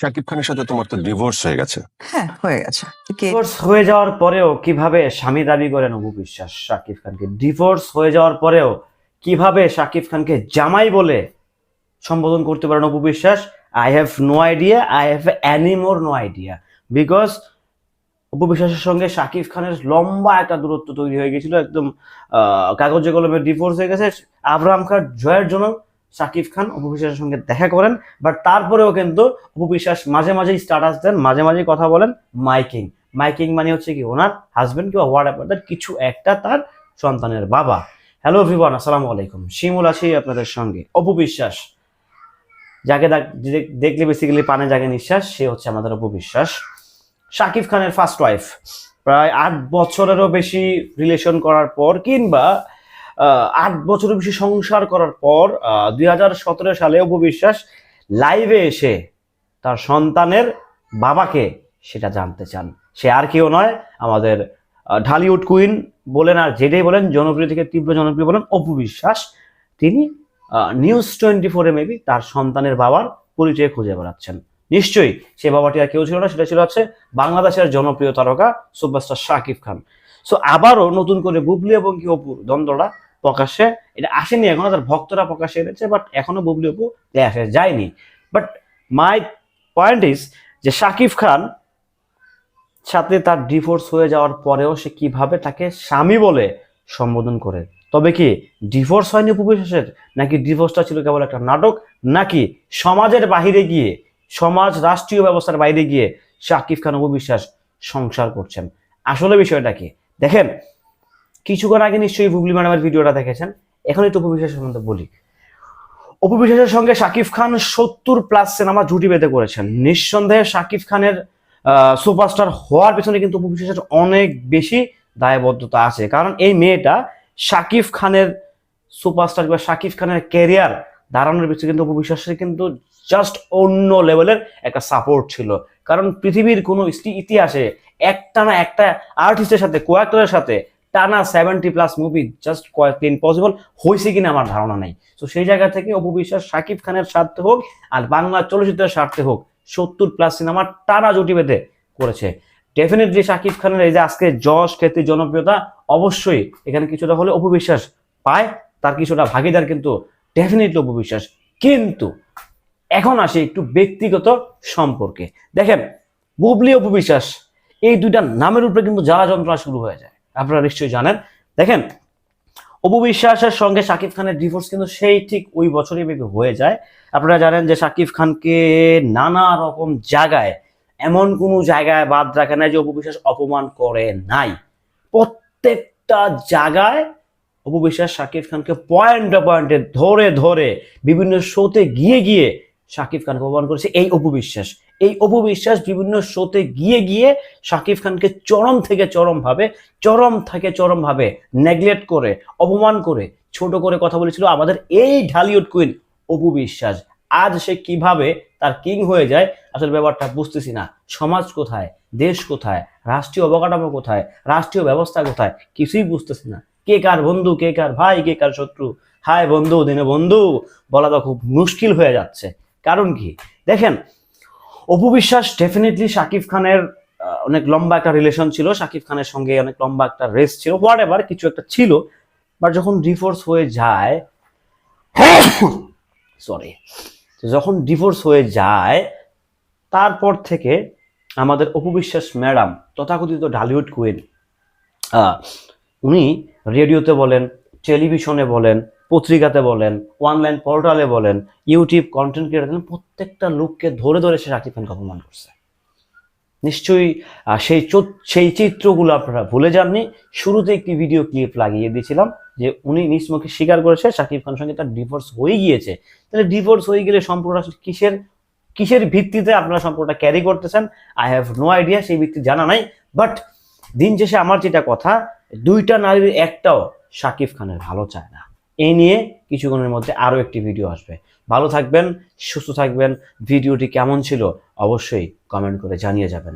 শাকিব খানের সাথে তোমার তো ডিভোর্স হয়ে গেছে। হ্যাঁ হয়ে গেছে। কে? ডিভোর্স হয়ে যাওয়ার পরেও কীভাবে স্বামী দাবি করেন অপু বিশ্বাস শাকিব খানকে? ডিভোর্স হয়ে যাওয়ার পরেও কীভাবে শাকিব খানকে জামাই বলে সম্বোধন করতে পারেন Apu Biswas? I have no idea I have any more no idea because Apu বিশ্বাসের সঙ্গে শাকিব খানের লম্বা একটা দূরত্ব তৈরি হয়ে গেছিল একদম আহ, কাগজে কলমে ডিভোর্স হয়ে গেছে। আব্রাহাম খান জয়ের জন্য শাকিব খান অপু বিশ্বাসের সঙ্গে দেখা করেন বাট তারপরেও কিন্তু অপু বিশ্বাস মাঝে মাঝেই স্ট্যাটাস দেন, মাঝে মাঝে কথা বলেন মাইকিং। মাইকিং মানে হচ্ছে কি, ওনার হাজবেন্ড কিংবা এভার দ্যাট কিছু একটা তার সন্তানের বাবা। হ্যালো এভরিওয়ান আসসালামু আলাইকুম। শিমুল আছি আপনাদের সঙ্গে। অপু বিশ্বাস, যাকে দেখ- দেখলে বেসিক্যালি পানে জাগে নিঃশ্বাস, সে হচ্ছে আমাদের অপু বিশ্বাস। শাকিব খানের ফার্স্ট ওয়াইফ প্রায় আট বছরেরও বেশি রিলেশন করার পর কিংবা আট বছরের বেশি সংসার করার পর দুই হাজার সতেরো সালে অপু বিশ্বাস লাইভে এসে তার সন্তানের বাবাকে সেটা জানতে চান। সে আর কেউ নয়, আমাদের ঢালিউড কুইন বলেন আর যেটাই বলেন, জনপ্রিয় থেকে তীব্র জনপ্রিয় বলেন অপু বিশ্বাস। তিনি নিউজ টোয়েন্টি ফোরে মেবি তার সন্তানের বাবার পরিচয় খুঁজে বেড়াচ্ছেন। নিশ্চয়ই সে বাবাটি আর কেউ ছিল না, সেটা ছিল হচ্ছে বাংলাদেশের জনপ্রিয় তারকা সুপারস্টার শাকিব খান। সো আবারও নতুন করে বুবলি এবং কি অপুর দ্বন্দ্বটা প্রকাশ্যে এটা আসেনি এখনও, তার ভক্তরা প্রকাশ্যে এনেছে বাট এখনও বুবলি অপু আসে, যায়নি। বাট মাই পয়েন্ট ইজ যে শাকিব খান সাথে তার ডিভোর্স হয়ে যাওয়ার পরেও সে কীভাবে তাকে স্বামী বলে সম্বোধন করে? তবে কি ডিভোর্স হয়নি উপবিশ্বাসের নাকি ডিভোর্সটা ছিল কেবল একটা নাটক? নাকি সমাজের বাহিরে গিয়ে, সমাজ রাষ্ট্রীয় ব্যবস্থার বাইরে গিয়ে শাকিব খান উপবিশ্বাস সংসার করছেন? আসলে বিষয়টা কি? দেখেন কিছুক্ষণ আগে নিশ্চয়ই বুবলি ম্যাডামের ভিডিওটা দেখেছেন। এখন একটু উপবিশ্বাস সম্বন্ধে বলি। উপবিশ্বাসের সঙ্গে শাকিব খান সত্তর প্লাস সিনেমা জুটি বেঁধে করেছেন। নিঃসন্দেহে শাকিব খানের সুপারস্টার হওয়ার পেছনে কিন্তু উপবিশ্বাসের অনেক বেশি দায়বদ্ধতা আছে। কারণ এই মেয়েটা শাকিব খানের সুপারস্টার বা শাকিব খানের ক্যারিয়ার দাঁড়ানোর পিছনে কিন্তু উপবিশ্বাসের কিন্তু জাস্ট অন্য লেভেলের একটা সাপোর্ট ছিল। কারণ পৃথিবীর কোনো ইতিহাসে একটা না একটা আর্টিস্টের সাথে কো অ্যাক্টরের সাথে টানা সেভেন্টি প্লাস মুভি জাস্ট কয়েকটি ইম্পসিবল হয়েছে কিনা আমার ধারণা নেই। তো সেই জায়গা থেকে অপবিশ্বাস শাকিব খানের স্বার্থে হোক আর বাংলা চলচ্চিত্রের স্বার্থে হোক, সত্তর প্লাস সিনেমার টানা জুটি বেঁধে করেছে। ডেফিনেটলি শাকিব খানের এই যে আজকে যশ, খ্যাতি, জনপ্রিয়তা, অবশ্যই এখানে কিছুটা হলে অপবিশ্বাস পায়, তার কিছুটা ভাগিদার কিন্তু ডেফিনেটলি অপবিশ্বাস কিন্তু এখন আসে একটু ব্যক্তিগত সম্পর্কে। দেখেন, বুবলি অপবিশ্বাস এই দুইটা নামের উপরে কিন্তু জ্বালা যন্ত্রণা শুরু হয়ে যায়। আপনারা নিশ্চয়ই জানেন। দেখেন অপবিশ্বাসের সঙ্গে শাকিব খানের ডিভোর্স কিন্তু সেই ঠিক ওই বছরই মেবি হয়ে যায়। আপনারা জানেন যে শাকিব খানকে নানা রকম জায়গায়, এমন কোনো জায়গায় বাদ রাখে নাই যে অপবিশ্বাস অপমান করে নাই। প্রত্যেকটা জায়গায় অপবিশ্বাস শাকিব খানকে পয়েন্টে পয়েন্টে ধরে ধরে বিভিন্ন শোতে গিয়ে গিয়ে শাকিব খানকে অপমান করেছে এই অপবিশ্বাস এই অপবিশ্বাস বিভিন্ন শোতে গিয়ে গিয়ে শাকিব খানকে চরম থেকে চরম ভাবে, চরম থেকে চরম ভাবে নেগলেক্ট করে, অপমান করে, ছোট করে কথা বলেছিল আমাদের এই ঢালিউড কুইন অপু বিশ্বাস আজ সে কীভাবে তার কিং হয়ে যায়, আসলে ব্যাপারটা বুঝতেছি না। সমাজ কোথায়? দেশ কোথায়? রাষ্ট্রীয় অবকাঠামো কোথায়? রাষ্ট্রীয় ব্যবস্থা কোথায়? কিছুই বুঝতেছি না। কে কার বন্ধু, কে কার ভাই, কে কার শত্রু? হায় বন্ধু, দিনে বন্ধু, বলা তো খুব মুশকিল হয়ে যাচ্ছে। কারণ কি? দেখেন অপু বিশ্বাস ডেফিনেটলি শাকিব খানের অনেক লম্বা একটা রিলেশন ছিল। শাকিব খানের সঙ্গে অনেক লম্বা একটা রেস ছিল। হোয়াট এভার কিছু একটা ছিল। বাট যখন ডিভোর্স হয়ে যায় সরি যখন ডিভোর্স হয়ে যায়, তারপর থেকে আমাদের অপবিশ্বাস ম্যাডাম তথাকথিত ঢালিউড কুইন উনি রেডিওতে বলেন টেলিভিশনে বলেন পত্রিকাতে বলেন অনলাইন পোর্টালে বলেন ইউটিউব কন্টেন্ট ক্রিয়েটার প্রত্যেকটা লোককে ধরে ধরে সে শাকিব খানকে অপমান করছে। নিশ্চয়ই সেই সেই চিত্রগুলো আপনারা ভুলে যাননি। শুরুতে একটি ভিডিও ক্লিপ লাগিয়ে দিয়েছিলাম যে উনি নিজ মুখে স্বীকার করেছে শাকিব খানের সঙ্গে তার ডিভোর্স হয়ে গিয়েছে। তাহলে ডিভোর্স হয়ে গেলে সম্পর্কটা কিসের কিসের ভিত্তিতে আপনারা সম্পর্কটা ক্যারি করতেছেন? আই হ্যাভ নো আইডিয়া সেই ভিত্তি জানা নাই। বাট দিন শেষে আমার যেটা কথা, দুইটা নারীর একটাও শাকিব খানের ভালো চায় না। এই নিয়ে কিছুক্ষণের মধ্যে আরও একটি ভিডিও আসবে। ভালো থাকবেন, সুস্থ থাকবেন ভিডিওটি কেমন ছিল অবশ্যই কমেন্ট করে জানিয়ে যাবেন।